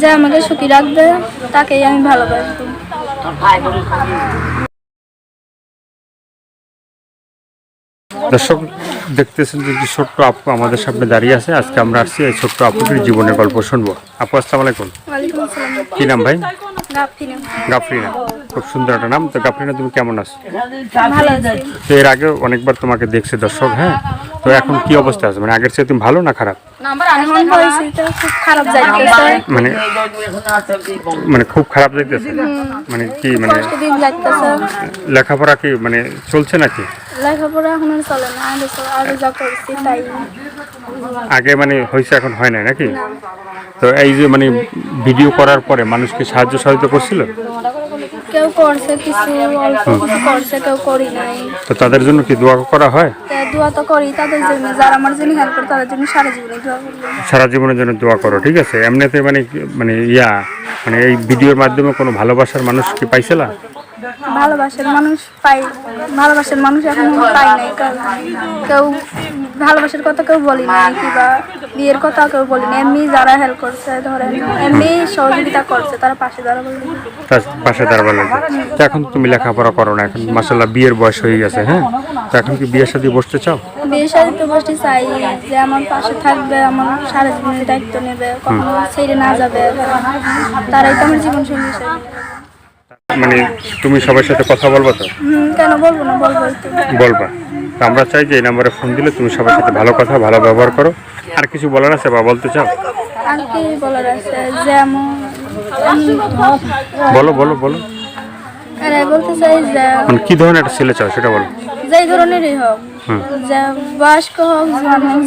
যে আমাকে সুখী রাখবে তাকেই আমি ভালোবাসবো। দর্শক দেখতেছেন যে ছোট্ট আপু আমাদের সামনে দাঁড়িয়ে আছে। আজকে আমরা আসছি এই ছোট্ট আপুটির জীবনের গল্প শুনব। আপু আসসালামু আলাইকুম। কি নাম ভাই? গাফরিনা। খুব সুন্দর একটা নাম। তো গাফরিনা তুমি কেমন আছো? তো এর আগে অনেকবার তোমাকে দেখছে দর্শক হ্যাঁ? তো এখন কি অবস্থা আছে? মানে আগের চেয়ে তুমি ভালো না খারাপ? এখন পরিস্থিতিটা খুব খারাপ যাইতেছে মানে মানে খুব খারাপ দেখতেছে মানে কি মানে কষ্ট দিন লাগতেছে লেখাপড়া কি মানে চলছে নাকি? লেখাপড়া এখন চলে না আগে আগে যা করছি তাই। আগে মানে হয়েছে এখন হয় না নাকি? তো এই যে মানে ভিডিও করার পরে মানুষকে সাহায্য সহায়তা করছিল? কেউ করছে কিছু অল্প কিছু করছে কেউ করি নাই। তো তাদের জন্য কি দোয়া করা হয়? তা দোয়া তো করি তাদের জন্য যারা আমার জন্য হেল্প করে তাদের জন্য সারা জীবনে দোয়া করি। সারা জীবনের জন্য দোয়া করো ঠিক আছে? এমনিতে মানে মানে ইয়া মানে এই ভিডিওর মাধ্যমে কোনো ভালোবাসার মানুষ কি পাইছিলা ভালোবাসার মানুষ পাই ভালোবাসার মানুষ এখন পাই নাই। কেউ ভালোবাসার কথা কেউ বলি নাই কিংবা বিয়ের কথা কেউ বলি নাই। এমনি যারা হেল্প করছে ধরেন এমনি সহযোগিতা করছে তারা পাশে দাঁড়াবো পাশে দাঁড়াবার লাগে তো এখন তুমি লেখাপড়া করো না এখন মাসাল্লাহ বিয়ের বয়স হয়ে গেছে হ্যাঁ? তো এখন কি বিয়ের সাথে বসতে চাও? বিয়ে সাথে তো বসতে চাই যে আমার পাশে থাকবে আমার সারা জীবনের দায়িত্ব নেবে কখনো ছেড়ে না যাবে। তারাই তো আমার জীবন সঙ্গী। মানে তুমি সবার সাথে কথা বলব তো? কেন বলব না? বলব বলবা। তো আমরা চাই যে এই নাম্বারে ফোন দিলে তুমি সবার সাথে ভালো কথা ভালো ব্যবহার করো। আর কিছু বলার আছে বা বলতে চাও? আর কি বলার আছে? যেমন বলো বলো বলো। আরে বলতে চাই যে মানে কি ধরনের একটা ছেলে চাও সেটা বলো। যেই ধরনেরই হোক যে বয়স্ক হোক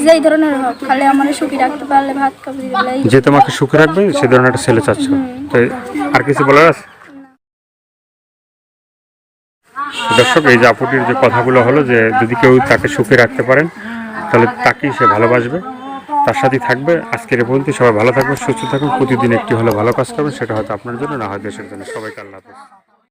যেই ধরনের হোক খালি আমার সুখী রাখতে পারলে ভাত খাবি যে তোমাকে সুখে রাখবে সে ধরনের একটা ছেলে চাচ্ছ। তো আর কিছু বলার আছে? দর্শক, এই যে আপুটির যে কথাগুলো হলো যে যদি কেউ তাকে সুখে রাখতে পারেন, তাহলে তাকেই সে ভালোবাসবে। তার সাথেই থাকবে। আজকের পর্যন্ত সবাই ভালো থাকবে সুস্থ থাকুন। প্রতিদিন একটি হলে ভালো কাজ করবেন, সেটা হয়তো আপনার জন্য, না হয় দেশের জন্য। সবাই আল্লাহ